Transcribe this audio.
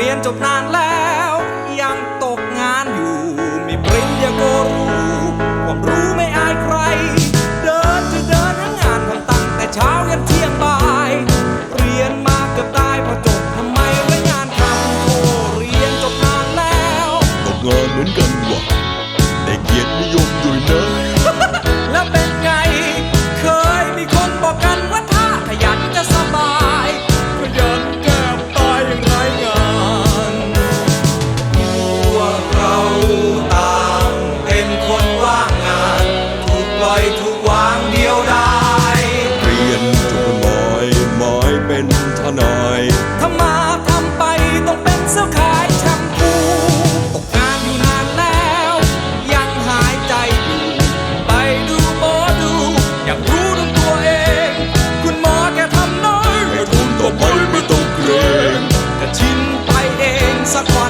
เรียนจบนานแล้ว ยถูกวางเดียวดาเปลี่ยนจุดหมายหมายเป็นทนายถ้ามาทำไปต้องเป็นเสื้อขายแชมพูตกงานอยู่นานแล้ว ยังหายใจอยู่ไปดูหมอดู อยากรู้ดตัวเอง คุณหมอแกทำน้อยไม่ทนต่อไปไม่ต้องเกรงแต่ชินไปเองสักวัน